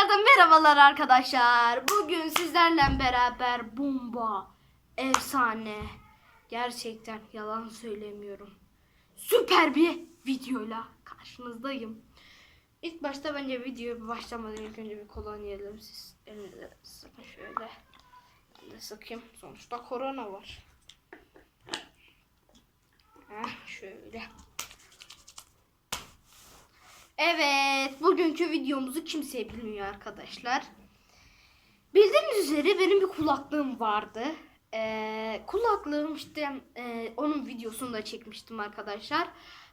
Tekrardan merhabalar arkadaşlar. Bugün sizlerle beraber bomba, efsane, gerçekten yalan söylemiyorum. Süper bir videoyla karşınızdayım. İlk başta bence videoya başlamadan ilk önce bir kolonya yiyelim. Siz elinize sıkın şöyle. Ben de sıkayım. Sonuçta korona var. Heh, şöyle. Evet, bugünkü videomuzu kimse bilmiyor arkadaşlar. Bildiğiniz üzere benim bir kulaklığım vardı. Ee, kulaklığım işte e, onun videosunu da çekmiştim arkadaşlar.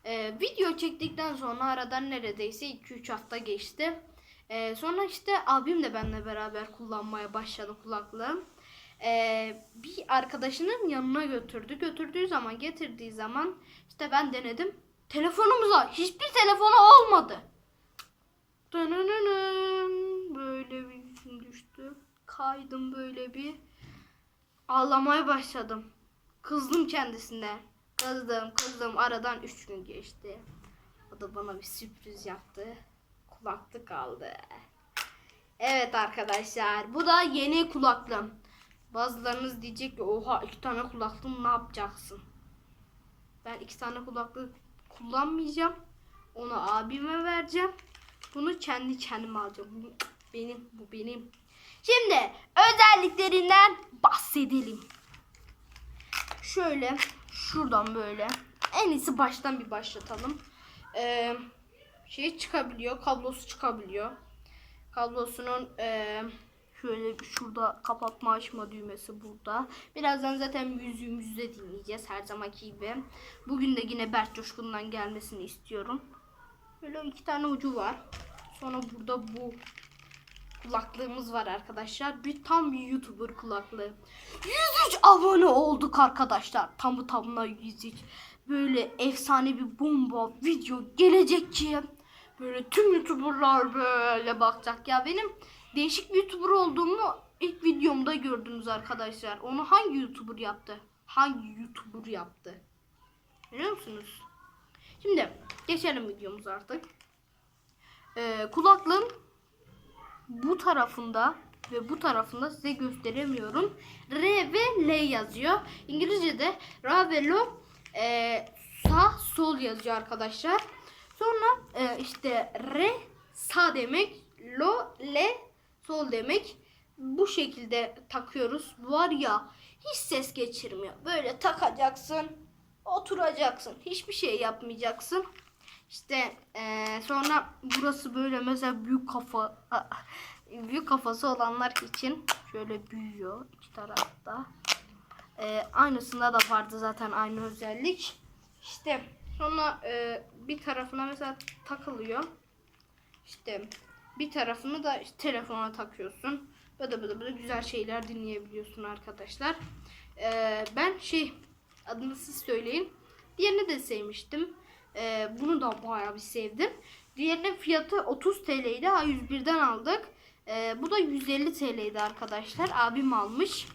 Ee, video çektikten sonra aradan neredeyse 2-3 hafta geçti. Ee, sonra işte abim de benimle beraber kullanmaya başladı kulaklığım. Ee, bir arkadaşının yanına götürdü. Götürdüğü zaman, getirdiği zaman işte ben denedim. Telefonumuza hiçbir telefonu olmadı. Böyle bir yüzüm düştü. Kaydım böyle bir. Ağlamaya başladım. Kızdım kendisine. Kızdım kızdım. Aradan 3 gün geçti. O da bana bir sürpriz yaptı. Kulaklık aldı. Evet arkadaşlar. Bu da yeni kulaklığım. Bazılarınız diyecek ki oha iki tane kulaklığım ne yapacaksın? Ben iki tane kulaklık kullanmayacağım. Onu abime vereceğim. Bunu kendi kendime alacağım. Bu benim, bu benim. Şimdi özelliklerinden bahsedelim. Şöyle şuradan böyle. En iyisi baştan bir başlatalım. Ee, şey çıkabiliyor, kablosu çıkabiliyor. Kablosunun ee, şöyle şurada kapatma açma düğmesi burada. Birazdan zaten yüzümüzde dinleyeceğiz her zamanki gibi. Bugün de yine Berk Coşkun'dan gelmesini istiyorum. Böyle iki tane ucu var. Sonra burada bu kulaklığımız var arkadaşlar. Bir tam bir YouTuber kulaklığı. 103 abone olduk arkadaşlar. Tamı tamına 103. Böyle efsane bir bomba video gelecek ki böyle tüm YouTuber'lar böyle bakacak. Ya benim değişik bir YouTuber olduğumu ilk videomda gördünüz arkadaşlar. Onu hangi YouTuber yaptı? Hangi YouTuber yaptı? Biliyor musunuz? Şimdi geçelim videomuza artık. Ee, kulaklığın bu tarafında ve bu tarafında size gösteremiyorum. R ve L yazıyor. İngilizce'de Ra ve Lo e, sağ sol yazıyor arkadaşlar. Sonra e, işte R sağ demek, Lo L sol demek. Bu şekilde takıyoruz. Var ya hiç ses geçirmiyor. Böyle takacaksın, oturacaksın. Hiçbir şey yapmayacaksın. İşte eee, sonra burası böyle mesela büyük kafa büyük kafası olanlar için şöyle büyüyor iki tarafta. Eee, aynısında da vardı zaten aynı özellik. İşte sonra eee, bir tarafına mesela takılıyor. İşte bir tarafını da işte telefona takıyorsun. Böyle böyle böyle güzel şeyler dinleyebiliyorsun arkadaşlar. Eee, ben şey adını siz söyleyin. Diğerini de sevmiştim. Ee, bunu da bayağı bir sevdim. Diğerinin fiyatı 30 TL'ydi. A101'den aldık. Ee, bu da 150 TL'ydi arkadaşlar. Abim almış.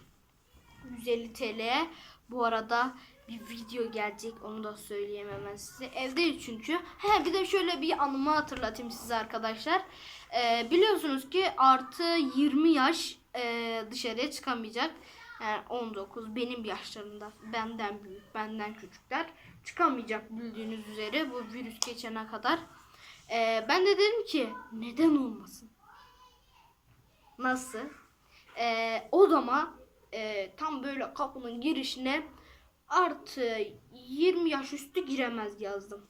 150 TL'ye. Bu arada bir video gelecek. Onu da söyleyeyim hemen size. Evdeyiz çünkü. He bir de şöyle bir anımı hatırlatayım size arkadaşlar. Ee, biliyorsunuz ki artı 20 yaş e, dışarıya çıkamayacak. Yani 19 benim yaşlarımda benden büyük, benden küçükler çıkamayacak bildiğiniz üzere bu virüs geçene kadar. Ee, ben de dedim ki neden olmasın? Nasıl? Ee, odama e, tam böyle kapının girişine artı 20 yaş üstü giremez yazdım.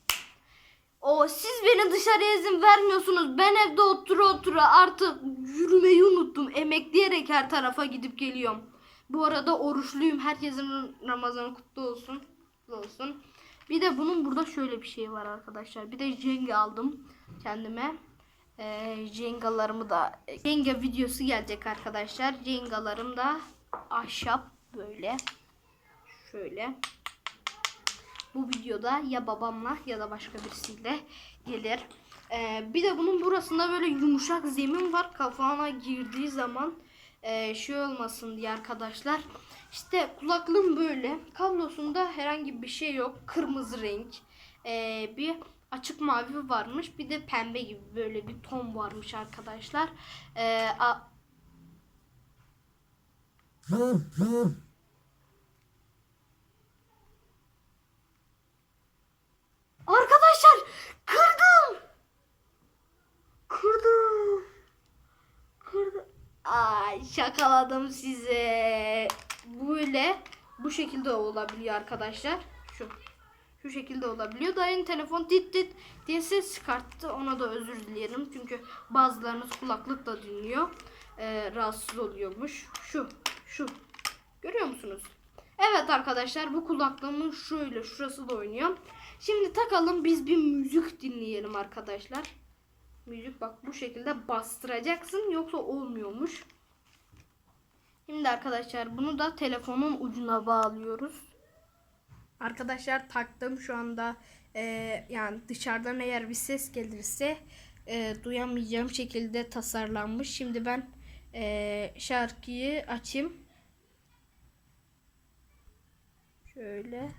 O siz beni dışarıya izin vermiyorsunuz. Ben evde otura otura artık yürümeyi unuttum. Emekleyerek her tarafa gidip geliyorum. Bu arada oruçluyum. Herkesin Ramazanı kutlu olsun. Kutlu olsun. Bir de bunun burada şöyle bir şey var arkadaşlar. Bir de Jenga aldım kendime. Ee, Jenga'larımı da Jenga videosu gelecek arkadaşlar. Jenga'larım da ahşap böyle. Şöyle. Bu videoda ya babamla ya da başka birisiyle gelir. Ee, bir de bunun burasında böyle yumuşak zemin var. Kafana girdiği zaman e, şey olmasın diye arkadaşlar. İşte kulaklığım böyle. Kablosunda herhangi bir şey yok. Kırmızı renk. Ee, bir açık mavi varmış. Bir de pembe gibi böyle bir ton varmış arkadaşlar. Ee, Arkadaşlar kırdım. Kırdım. Kırdım. Ay şakaladım size. Böyle bu şekilde olabiliyor arkadaşlar. Şu. Şu şekilde olabiliyor. Dayın telefon tit tit diye ses çıkarttı. Ona da özür dilerim. Çünkü bazılarınız kulaklıkla dinliyor. Ee, rahatsız oluyormuş. Şu. Şu. Görüyor musunuz? Evet arkadaşlar bu kulaklığımın şöyle şurası da oynuyor. Şimdi takalım biz bir müzik dinleyelim arkadaşlar. Müzik bak bu şekilde bastıracaksın yoksa olmuyormuş. Şimdi arkadaşlar bunu da telefonun ucuna bağlıyoruz. Arkadaşlar taktım şu anda Ee, yani dışarıdan eğer bir ses gelirse e, duyamayacağım şekilde tasarlanmış. Şimdi ben e, şarkıyı açayım. Şöyle.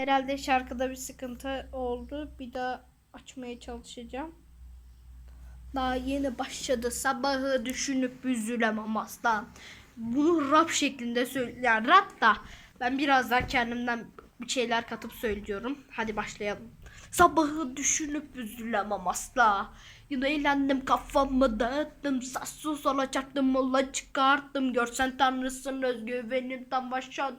Herhalde şarkıda bir sıkıntı oldu. Bir daha açmaya çalışacağım. Daha yeni başladı. Sabahı düşünüp üzülemem asla. Bunu rap şeklinde söyle. Yani rap da ben biraz daha kendimden bir şeyler katıp söylüyorum. Hadi başlayalım. Sabahı düşünüp üzülemem asla. Yine eğlendim kafamı dağıttım. Sassu sola çarptım mola çıkarttım. Görsen tanrısın özgüvenin tam başa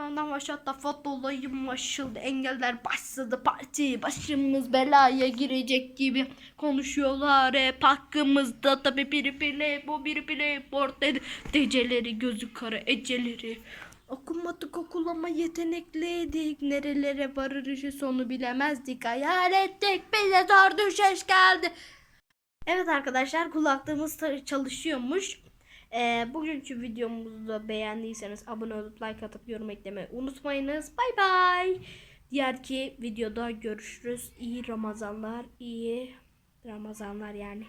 Yandan başlatta fotolayım aşıldı engeller başladı parti başımız belaya girecek gibi konuşuyorlar. Hep hakkımızda tabi biri bile bu biri bile dedi. Geceleri gözü kara eceleri okumadık okulama yetenekliydik. Nerelere varır işi sonu bilemezdik hayal ettik bize zor düşeş geldi. Evet arkadaşlar kulaklığımız çalışıyormuş. Ee, bugünkü videomuzu da beğendiyseniz abone olup like atıp yorum eklemeyi unutmayınız. Bay bay. Diğer ki videoda görüşürüz. İyi Ramazanlar, iyi Ramazanlar yani.